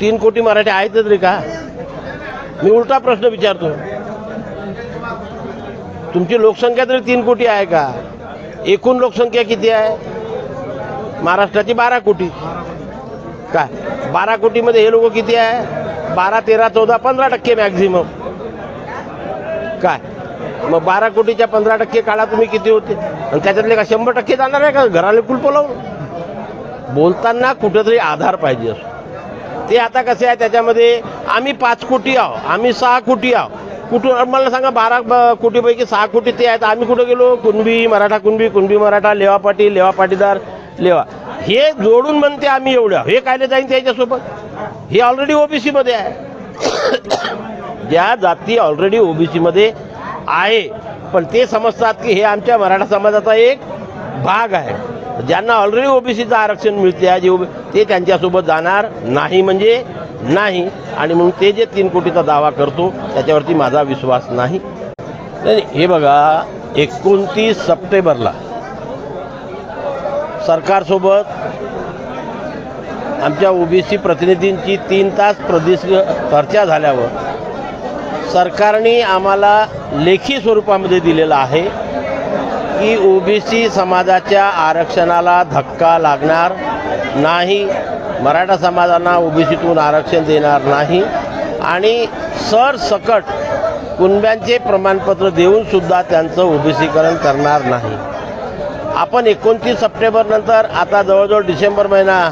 तीन कोटी मराठी आहेत तरी का? मी उलटा प्रश्न विचारतो तुमची लोकसंख्या तरी तीन कोटी आहे का? एकूण लोकसंख्या किती आहे? महाराष्ट्राची बारा कोटी. काय बारा कोटीमध्ये हे लोक किती आहे? बारा तेरा चौदा पंधरा टक्के मॅक्झिमम काय मग बारा कोटीच्या पंधरा टक्के काळा तुम्ही किती होते? आणि त्याच्यातले का शंभर टक्के जाणार आहे का? घराला कुलप लावून? बोलताना कुठेतरी आधार पाहिजे असतो. ते आता कसे आहे त्याच्यामध्ये आम्ही पाच कोटी आहो आम्ही सहा कोटी आहो कुठून मला सांगा बारा कोटीपैकी सहा कोटी ते आहेत. आम्ही कुठं गेलो? कुणबी मराठा कुणबी कुणबी मराठा लेवा पाटील लेवा पाटीदार लेवा. हे जोडून म्हणते आम्ही एवढं. हे कायले जाईन त्याच्यासोबत? हे ऑलरेडी ओबीसीमध्ये आहे. ज्या जाती ऑलरेडी ओबीसीमध्ये आहे. पण ते समजतात की हे आमच्या मराठा समाजाचा एक भाग आहे. ज्यांना ऑलरेडी ओबीसीचं आरक्षण मिळते आहे जे ते त्यांच्यासोबत जाणार नाही म्हणजे नाही. आणि म्हणून ते जे तीन कोटीचा दावा करतो त्याच्यावरती माझा विश्वास नाही. नाही, हे बघा एकोणतीस सप्टेंबरला सरकारसोबत आमच्या ओबीसी प्रतिनिधींची तीन तास प्रदेश चर्चा झाल्यावर सरकारने आम्हाला लेखी स्वरूपामध्ये दिलेलं आहे. की ओबीसी समाजाच्या आरक्षणाला धक्का लागणार नाही. मराठा समाजांना ओबीसीतून आरक्षण देणार नाही. आणि सरसकट कुणब्यांचे प्रमाणपत्र देऊनसुद्धा त्यांचं ओबीसीकरण करणार नाही. आपण एकोणतीस सप्टेंबरनंतर आता जवळजवळ डिसेंबर महिना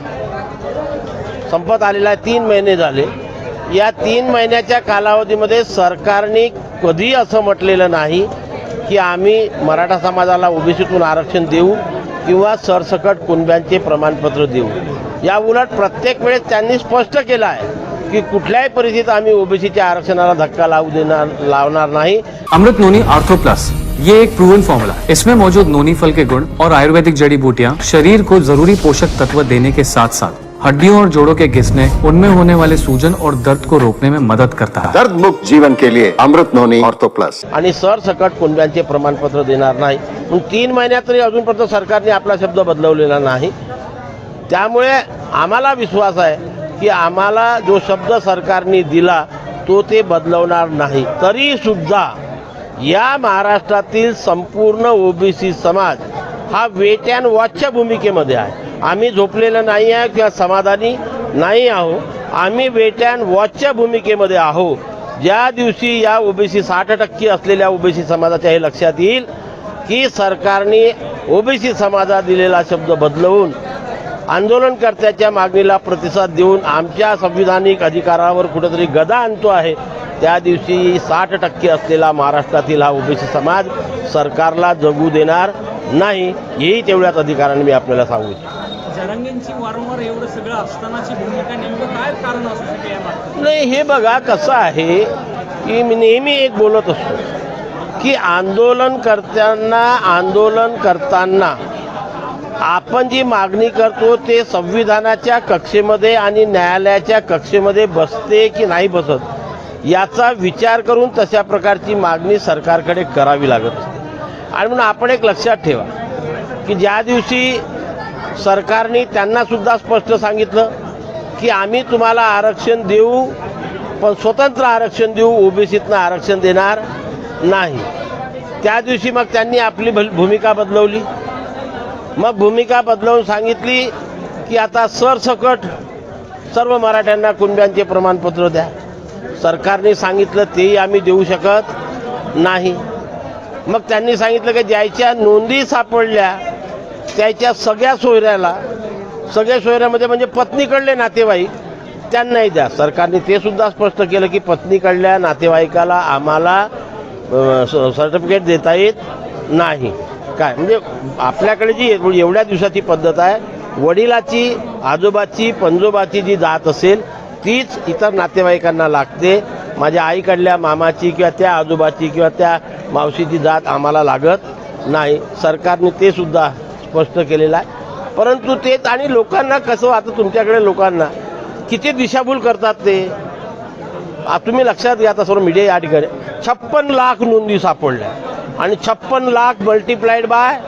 संपत आलेला आहे तीन महिने झाले. या तीन महिन्याच्या कालावधीमध्ये सरकारने कधी असं म्हटलेलं नाही की आम्ही मराठा समाजाला ओबीसीतून आरक्षण देऊ किंवा सरसकट कुणब्यांचे प्रमाणपत्र देऊ. या उलट प्रत्येक वेळेस त्यांनी स्पष्ट केलं आहे की कुठल्याही परिस्थितीत आम्ही ओबीसीच्या आरक्षणाला धक्का लावू देणार लावणार नाही. अमृत नोनी आर्थो प्लस ये एक प्रूवन फॉर्मूला इसमें मौजूद नोनी फल के गुण और आयुर्वेदिक जड़ी बूटियाँ शरीर को जरूरी पोषक तत्व देने के साथ साथ हड्डियों और जोड़ों के घिसने उनमें होने वाले सूजन और दर्द को रोकने में मदद करता है। दर्द मुक्त जीवन के लिए अमृत नोनी ऑर्थो प्लस। आणि सरसकट कुणब्यांचे प्रमाणपत्र देणार नाही. पण तीन महिन्यात तरी अजूनपर्यंत सरकारने आपला शब्द बदलवलेला नाही. त्यामुळे आम्हाला विश्वास आहे की आम्हाला जो शब्द सरकारने दिला तो ते बदलवणार नाही. तरी सुद्धा या महाराष्ट्रातील संपूर्ण ओबीसी समाज हा वेट अँड वॉचच्या भूमिकेमध्ये आहे. आम्ही झोपलेलं नाही आहे किंवा समाधानी नाही आहो आम्ही वेट अँड वॉचच्या भूमिकेमध्ये आहो ज्या दिवशी या ओबीसी साठ टक्के असलेल्या ओबीसी समाजाच्या हे लक्षात येईल की सरकारने ओबीसी समाजात दिलेला शब्द बदलवून आंदोलनकर्त्याच्या मागणीला प्रतिसाद देऊन आमच्या संविधानिक अधिकारावर कुठेतरी गदा आणतो आहे. त्या दिवशी साठ टक्के असलेला महाराष्ट्रातील हा ओबीसी समाज सरकारला जगू देणार नाही हेही तेवढ्याच अधिकाराने मी आपल्याला सांगू इच्छितो. जरांगेंची वारंवार एवढं सगळं असतानाची भूमिका नेमकं काय कारण असू शकेल या नाही हे बघा कसं आहे की मी नेहमी एक बोलत असतो की आंदोलनकर्त्यांना आंदोलन करताना आपण जी मागणी करतो ते संविधानाच्या कक्षेमध्ये आणि न्यायालयाच्या कक्षेमध्ये बसते की नाही बसत याचा विचार करून तशा प्रकारची मागणी सरकारकडे करावी लागत असते. आणि म्हणून आपण एक लक्षात ठेवा की ज्या दिवशी सरकारने त्यांनासुद्धा स्पष्ट सांगितलं की आम्ही तुम्हाला आरक्षण देऊ पण स्वतंत्र आरक्षण देऊ ओबीसीतनं आरक्षण देणार नाही. त्या दिवशी मग त्यांनी आपली भूमिका बदलवली. मग भूमिका बदलवून सांगितली की आता सरसकट सर्व मराठ्यांना कुणब्यांचे प्रमाणपत्र द्या. सरकारने सांगितलं तेही आम्ही देऊ शकत नाही. मग त्यांनी सांगितलं की ज्याच्या नोंदी सापडल्या त्याच्या सगळ्या सोयऱ्याला सगळ्या सोयऱ्यामध्ये म्हणजे पत्नीकडले नातेवाईक त्यांनाही द्या. सरकारने ते सुद्धा स्पष्ट केलं की पत्नीकडल्या नातेवाईकाला आम्हाला सर्टिफिकेट देता येत नाही. काय? म्हणजे आपल्याकडे जी एवढ्या दिवसाची पद्धत आहे वडिलाची आजोबाची पंजोबाची जी जात असेल तीच इतर नातेवाईकांना लागते. माझ्या आईकडल्या मामाची किंवा त्या आजोबाची किंवा त्या मावशीची जात आम्हाला लागत नाही. सरकारने ते सुद्धा स्पष्ट केलेला आहे. परंतु तेच आणि लोकांना कसं आता तुमच्याकडे लोकांना? किती दिशाभूल करतात ते? तुम्ही लक्षात घ्या आता सर्व मीडिया या ठिकाणी. छप्पन लाख नोंदी सापडल्या. आणि छप्पन लाख मल्टिप्लाइड बाय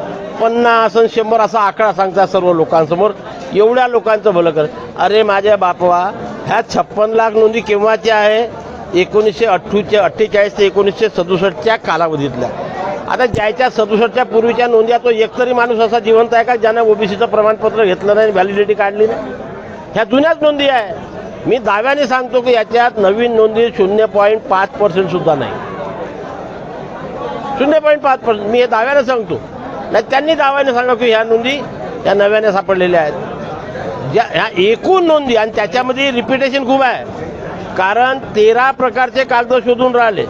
पन्नास आणि शंभर असा आकडा सांगतात सर्व लोकांसमोर. एवढ्या लोकांचं भलं कर. अरे माझ्या बापवा ह्या छप्पन लाख नोंदी केव्हाच्या आहे? एकोणीसशे अठ्ठूच्या अठ्ठेचाळीस ते एकोणीसशे सदुसष्टच्या कालावधीतल्या. आता ज्याच्या सदुसष्टच्या पूर्वीच्या नोंदी तो एकतरी माणूस असा जिवंत आहे का ज्यानं ओबीसीचं प्रमाणपत्र घेतलं नाही व्हॅलिडिटी काढली नाही? ह्या जुन्याच नोंदी आहे. मी दाव्याने सांगतो की याच्यात नवीन नोंदी शून्य पॉईंट पाच पर्सेंट सुद्धा नाही. शून्य पॉईंट पाच पर्सेंट मी हे दाव्याने सांगतो. नाही त्यांनी दाव्याने सांगा की ह्या नोंदी त्या नव्याने सापडलेल्या आहेत. ज्या ह्या एकूण नोंदी आणि त्याच्यामध्ये रिपिटेशन खूप आहे. कारण तेरा प्रकारचे कागद शोधून राहिले.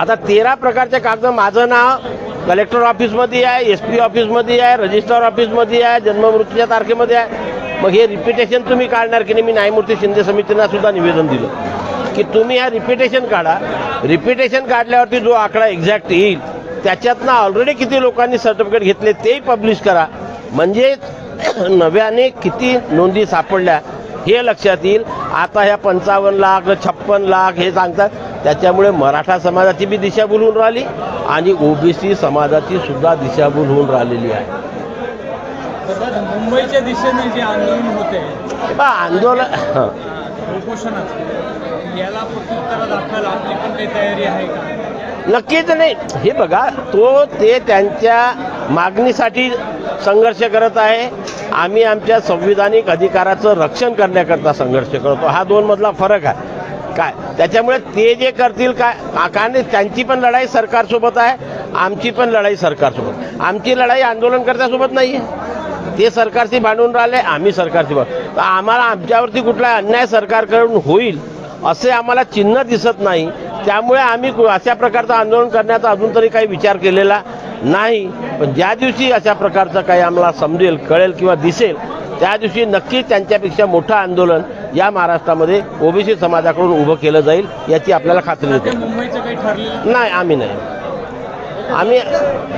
आता तेरा प्रकारचे कागद माझं नाव कलेक्टर ऑफिसमध्ये आहे एस पी ऑफिसमध्ये आहे रजिस्ट्रार ऑफिसमध्ये आहे जन्ममृत्यूच्या तारखेमध्ये आहे. मग हे रिपिटेशन तुम्ही काढणार की नाही? मी न्यायमूर्ती शिंदे समितींना सुद्धा निवेदन दिलं. की तुम्ही ह्या रिपिटेशन काढा. रिपिटेशन काढल्यावरती जो आकडा एक्झॅक्ट येईल त्याच्यातनं ऑलरेडी किती लोकांनी सर्टिफिकेट घेतले तेही पब्लिश करा. म्हणजे नव्याने किती नोंदी सापडल्या हे लक्षात येईल. आता ह्या पंचावन्न लाख छप्पन लाख हे सांगतात. त्याच्यामुळे मराठा समाजाची बी दिशाभूल होऊन राहिली आणि ओबीसी समाजाची सुद्धा दिशाभूल होऊन राहिलेली आहे. मुंबईच्या दिशेने जे आंदोलन होते आंदोलन हं. उपोषणाचं याला आपली पण काही तयारी आहे का? नक्कीच नाही. हे बघा तो ते त्यांच्या मागणीसाठी संघर्ष करत आहे. आम्ही आमच्या संविधानिक अधिकाराचं रक्षण करण्याकरता संघर्ष करतो. हा दोन मधला फरक आहे. काय? त्याच्यामुळे ते जे करतील काय? कारण त्यांची पण लढाई सरकारसोबत आहे आमची पण लढाई सरकारसोबत. आमची लढाई आंदोलनकर्त्यासोबत नाही आहे ते सरकारशी भांडून राहिले आम्ही सरकारशी तर आम्हाला आमच्यावरती कुठला अन्याय सरकारकडून होईल असे आम्हाला चिन्ह दिसत नाही. त्यामुळे आम्ही अशा प्रकारचं आंदोलन करण्याचा अजून तरी काही विचार केलेला नाही. पण ज्या दिवशी अशा प्रकारचं काही आम्हाला समजेल कळेल किंवा दिसेल त्या दिवशी नक्कीच त्यांच्यापेक्षा मोठं आंदोलन या महाराष्ट्रामध्ये ओबीसी समाजाकडून उभं केलं जाईल याची आपल्याला खात्री देते नाही. आम्ही नाही. आम्ही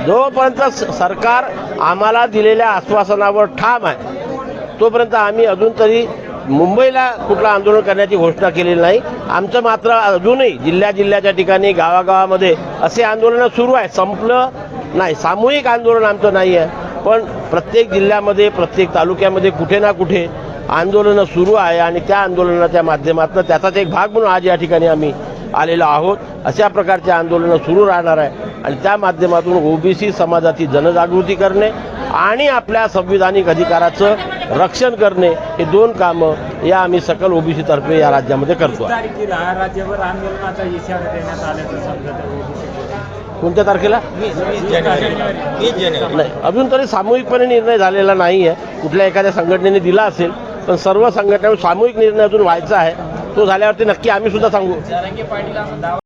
जोपर्यंत सरकार आम्हाला दिलेल्या आश्वासनावर ठाम आहे तोपर्यंत आम्ही अजून तरी मुंबईला कुठलं आंदोलन करण्याची घोषणा केलेली नाही. आमचं मात्र अजूनही जिल्ह्या जिल्ह्याच्या ठिकाणी गावागावामध्ये असे आंदोलनं सुरू आहे संपलं नाही. सामूहिक आंदोलन आमचं नाही आहे पण प्रत्येक जिल्ह्यामध्ये प्रत्येक तालुक्यामध्ये कुठे ना कुठे आंदोलनं सुरू आहे आणि त्या आंदोलनाच्या माध्यमातून त्याचाच एक भाग म्हणून आज या ठिकाणी आम्ही आलेलो आहोत. अशा प्रकारचे आंदोलनं सुरू राहणार आहे. आणि त्या माध्यमातून ओबीसी समाजाची जनजागृती करणे आणि आपल्या संविधानिक अधिकाराचं रक्षण करणे हे दोन कामं या आम्ही सकल ओबीसी तर्फे या राज्यामध्ये करतो आहे. तारखेला राज्यभर आंदोलनाचा इशारा देण्यात आल्याचं समजत कोणत्या तारखेला? नाही अजून तरी सामूहिकपणे निर्णय झालेला नाही आहे कुठल्या एखाद्या संघटनेने दिला असेल पण सर्व संघटना सामूहिक निर्णय अजून व्हायचा आहे. तो झाल्यावरती नक्की आम्ही सुद्धा सांगू.